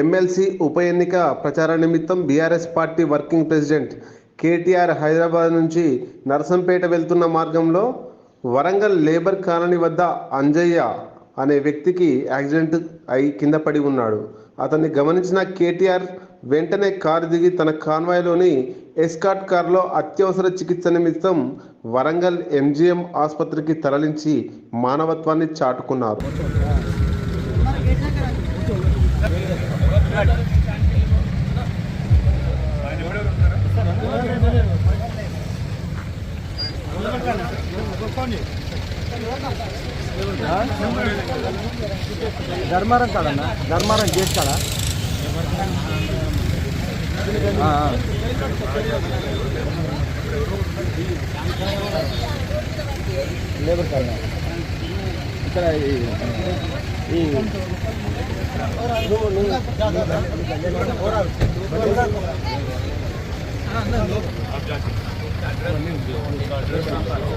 MLC ఉప ఎన్నిక ప్రచార నిమిత్తం BRS party working president KTR Hyderabad నుంచి నరసంపేట వెళ్తున్న మార్గంలో వరంగల్ లేబర్ కాలనీ వద్ద అంజయ్య అనే వ్యక్తికి యాక్సిడెంట్ అయి కింద పడి ఉన్నాడు. అతన్ని గమనించిన కేటీఆర్ వెంటనే కారు దిగి తన కాన్వాయ్లోని ఎస్కాట్ కారులో అత్యవసర చికిత్స నిమిత్తం వరంగల్ ఎంజీఎం ఆసుపత్రికి తరలించి మానవత్వాన్ని చాటుకున్నారు. ధర్మారం కాడన్నా ధర్మారం గేట్ కాడ లేబర్ కాడ ఇక్కడ ఈ- ఈ. నువ్వు నువ్వు